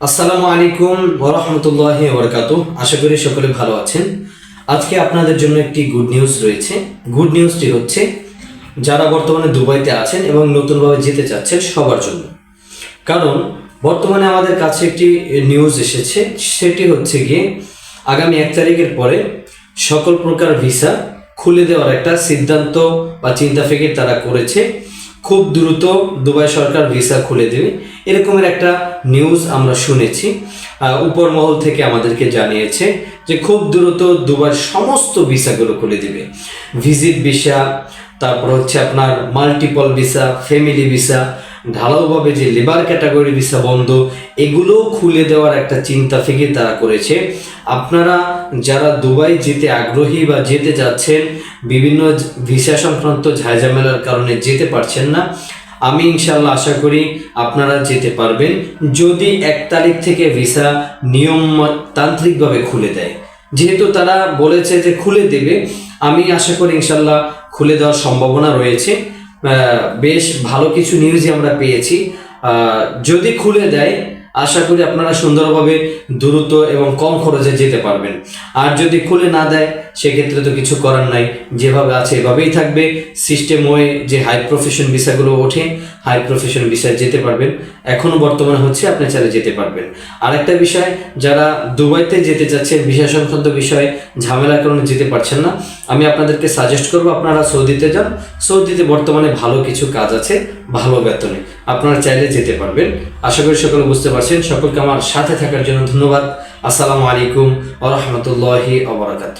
আসসালামু আলাইকুম ওরহমতুল্লাহ বরকাত আশা করি সকলে ভালো আছেন। আজকে আপনাদের জন্য একটি গুড নিউজ রয়েছে। গুড নিউজটি হচ্ছে, যারা বর্তমানে দুবাইতে আছেন এবং নতুনভাবে যেতে চাচ্ছেন সবার জন্য। কারণ, বর্তমানে আমাদের কাছে একটি নিউজ এসেছে, সেটি হচ্ছে গিয়ে আগামী এক তারিখের পরে সকল প্রকার ভিসা খুলে দেওয়ার একটা সিদ্ধান্ত বা চিন্তা ফিকির তারা করেছে। খুব দ্রুত দুবাই সরকার ভিসা খুলে দেবে। এরকমের একটা নিউজ আমরা শুনেছি। উপরমহল উপর মহল থেকে আমাদেরকে জানিয়েছে যে খুব দ্রুত দুবার সমস্ত ভিসাগুলো খুলে দিবে। ভিজিট ভিসা তারপর হচ্ছে আপনার মাল্টিপল ভিসা ফ্যামিলি ভিসা ঢালাওভাবে যে লেবার ক্যাটাগরি ভিসা বন্ধ, এগুলো খুলে দেওয়ার একটা চিন্তা থেকে তারা করেছে। আপনারা যারা দুবাই যেতে আগ্রহী বা যেতে যাচ্ছেন, বিভিন্ন ভিসা সংক্রান্ত ঝামেলার কারণে যেতে পারছেন না, আমি ইনশাল্লাহ আশা করি আপনারা যেতে পারবেন। যদি এক তারিখ থেকে ভিসা নিয়ম তান্ত্রিকভাবে খুলে দেয়। যেহেতু তারা বলেছে যে খুলে দেবে, আমি আশা করি ইনশাল্লাহ খুলে দেওয়ার সম্ভাবনা রয়েছে। বেশ ভালো কিছু নিউজই আমরা পেয়েছি। যদি খুলে দেয় আশা করি আপনারা সুন্দরভাবে দ্রুত এবং কম খরচে যেতে পারবেন। আর যদি খুলে না দেয়, সেক্ষেত্রে তো কিছু করার নাই। যেভাবে আছে এভাবেই থাকবে। সিস্টেম হয়ে যে হাই প্রফেশন ভিসাগুলো ওঠে হাই প্রফেশন ভিসায় যেতে পারবেন। এখনও বর্তমানে হচ্ছে আপনি চাইলে যেতে পারবেন। আরেকটা বিষয়, যারা দুবাইতে যেতে চাচ্ছেন ভিসা সংক্রান্ত বিষয়ে ঝামেলার কারণে যেতে পারছেন না, আমি আপনাদেরকে সাজেস্ট করব, আপনারা সৌদিতে যান। সৌদিতে বর্তমানে ভালো কিছু কাজ আছে, ভালো বেতনে। আপনারা চাইলে যেতে পারবেন। আশা করি সকলে বুঝতে পারছেন। সকলকে আমার সাথে থাকার জন্য ধন্যবাদ। আসসালামু আলাইকুম ওরহমতুল্লাহি আবরাকাত